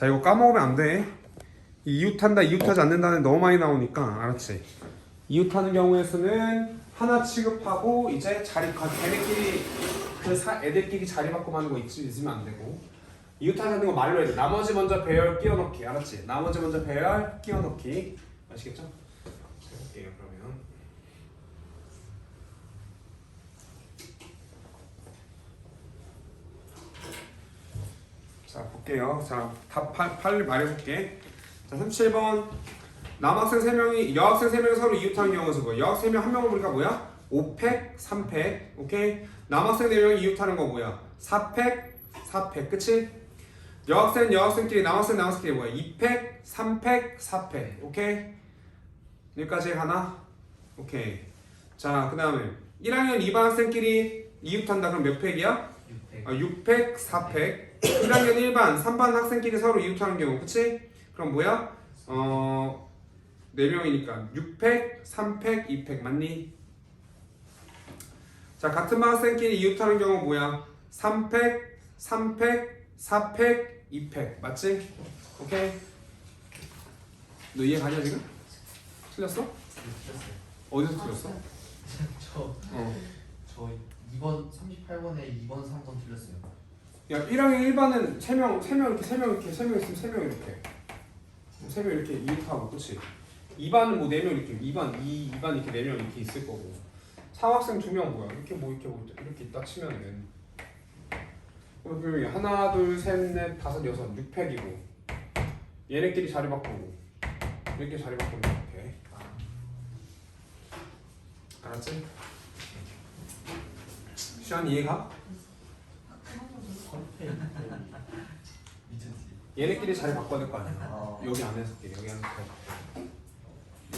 자 이거 까먹으면 안 돼. 이 이웃한다 이웃하지 않는다는 너무 많이 나오니까 알았지? 이웃하는 경우에서는 하나 취급하고 이제 자리 가 걔네끼리 그 사, 애들끼리 자리 바꿔 하는 거 있지 있으면 안 되고 이웃하는 거 말로 해야 돼. 나머지 먼저 배열 끼워 넣기 알았지? 나머지 먼저 배열 끼워 넣기 아시겠죠? 자, 해볼게요 그러면 자 볼게요. 자, 답 8, 8 말해볼게. 자, 37번. 남학생 3명이, 여학생 3명이 서로 이웃하는 경우에서 뭐, 여학생 3명 한 명을 보니까 뭐야? 5팩, 3팩, 오케이? 남학생 4명이 이웃하는 거 뭐야? 4팩, 4팩, 그치? 여학생, 여학생끼리, 남학생, 남학생끼리 뭐야? 2팩, 3팩, 4팩, 오케이? 여기까지 하나? 오케이. 자, 그 다음에 1학년 2반 학생끼리 이웃한다. 그럼 몇 팩이야? 600 아, 6팩, 4팩. 1학년 1반, 3반 학생끼리 서로 이웃하는 경우, 그치? 그럼 뭐야? 어, 4명이니까 6팩, 3팩, 2팩 맞니? 자, 같은 반 학생끼리 이웃하는 경우 뭐야? 3팩, 3팩, 4팩, 2팩 맞지? 오케이? 너 이해 가냐 지금? 틀렸어? 틀렸어요. 어디서 틀렸어? 저, 어. 저 2번 38번에 2번 3번 틀렸어요. 야, 1학년 1반은 3명, 3명 이렇게 3명 이렇게 3명 있으면 3명 이렇게 3명 이렇게 이웃하고 그치? 2반은 뭐 4명 이렇게 2반, 2, 2반 이렇게 4명 이렇게 있을 거고 3학생 2명 뭐야? 이렇게 뭐 이렇게 뭐 이렇게 있다 치면은 그럼 분명히 하나, 둘, 셋, 넷, 다섯, 여섯, 6팩이고 얘네끼리 자리 바꾸고 이렇게 자리 바꾸는 이렇게 알았지? 시안 이해가? 얘네끼리 자리 바꿔야 될 거 아니야. 아, 여기 안에서 여기 안에서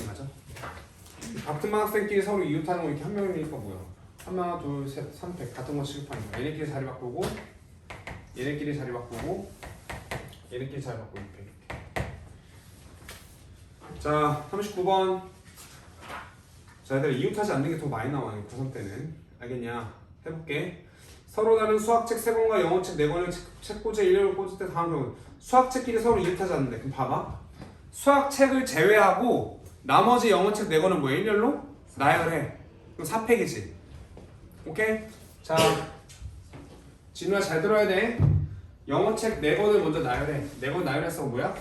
맞아? 같은 반 학생끼리 서로 이웃하는 거 이렇게 한 명이니까 뭐야? 하나 둘 셋 삼팩 같은 거 취급하는 거야. 얘네끼리 자리 바꾸고 얘네끼리 자리 바꾸고 얘네끼리 자리 바꾸고 이렇게 이렇게. 자 39번. 자 얘들아 이웃하지 않는 게 더 많이 나와요 고3 때는. 알겠냐 해볼게. 서로 다른 수학책 3권과 영어책 4권을 책, 책꽂이에 일렬로 꽂을 때 다음 경우 수학책끼리 서로 이웃하지 않는데 그럼 봐봐. 수학책을 제외하고 나머지 영어책 4권은 뭐야? 일렬로? 나열해. 그럼 4팩이지. 오케이? 자 진우야 잘 들어야 돼. 영어책 4권을 먼저 나열해. 4권 나열해서 뭐야?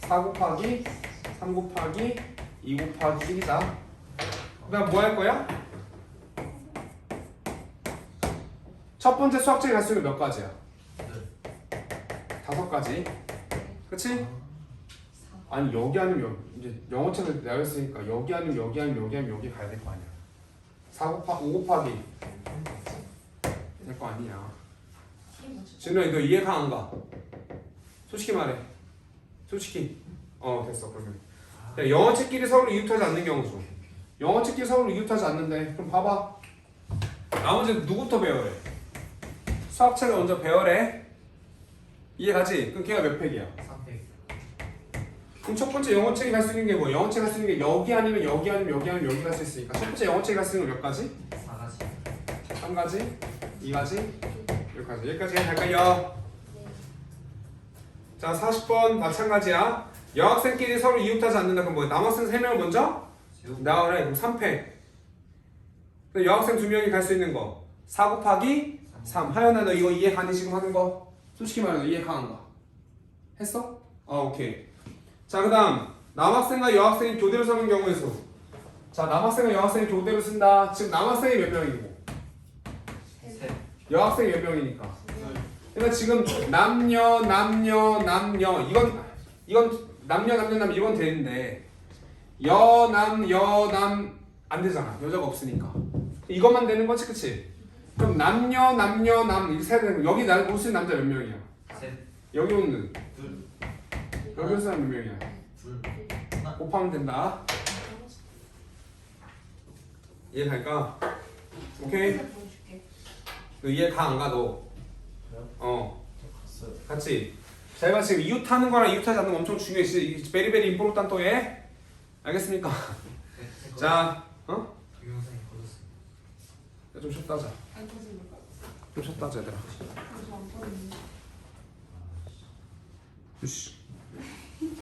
4 곱하기 3 곱하기 2 곱하기 1이다. 그 다음 뭐 할 거야? 첫 번째 갈수 있는 몇 가지야? 다섯 가지. 그치? 아니 여기 아니면 여기 이제 영어책을 나열했으니까 여기 아니면 여기 아니면 여기 아니면 여기 가야 될 거 아니야. 4 곱하 5 곱하기. 될 거 아니야. 진우야 너 이해가 안 가? 솔직히 말해. 솔직히. 어 됐어. 그러면. 야, 영어책끼리 서로 이웃하지 않는 경우 죠 영어책끼리 서로 이웃하지 않는데. 그럼 봐봐. 나머지 누구부터 배열해? 수학책을 먼저 배열해 이해가지? 그럼 걔가 몇 팩이야? 300. 그럼 첫 번째 영어책이 갈 수 있는 게 뭐야? 영어책 갈수 있는 게 여기 아니면 여기 아니면 여기 아니면 여기 갈 수 있으니까 첫 번째 영어책이 갈수 있는 거 몇 가지? 4가지. 한 가지? 이 가지? 여기까지 여기까지 갈까요? 자 40번 마찬가지야 여학생끼리 서로 이웃하지 않는다 그럼 뭐야? 남학생 3명을 먼저? 나와래 그럼 3팩 그럼 여학생 2명이 갈 수 있는 거4 곱하기 3 하연아 너 이거 이해 가니? 지금 하는 거? 솔직히 말해 너 이해 가는 거. 했어? 아 오케이. 자 그다음. 남학생과 여학생이 교대로 서는 경우에서. 자 남학생과 여학생이 교대로 쓴다. 지금 남학생이 몇 명이고? 셋. 여학생이 몇 명이니까? 그러니까 지금 남녀 남녀 남녀. 이건 이건 남녀 남녀 남 이건 되는데. 여남 여남. 안 되잖아. 여자가 없으니까. 이것만 되는 거지 그치? 그럼 남녀 남녀 남 이렇게 세야 되는 거 여기 나 올수 남자 몇 명이야? 셋. 여기 오는 둘. 여기 오는 사람 몇 명이야? 둘. 곱하면 된다 이해 갈까? 오케이 너 이해 가안가 너? 저요? 어 갔어요. 같이 자 이봐 지금 이웃 하는 거랑 이웃 하지 않는 거 엄청 중요해 지 베리베리 임포르탄토에 알겠습니까? 네. 자 어? 좀 쉬었다 하자. 좀 쉬었다 하자 얘들아. 푸시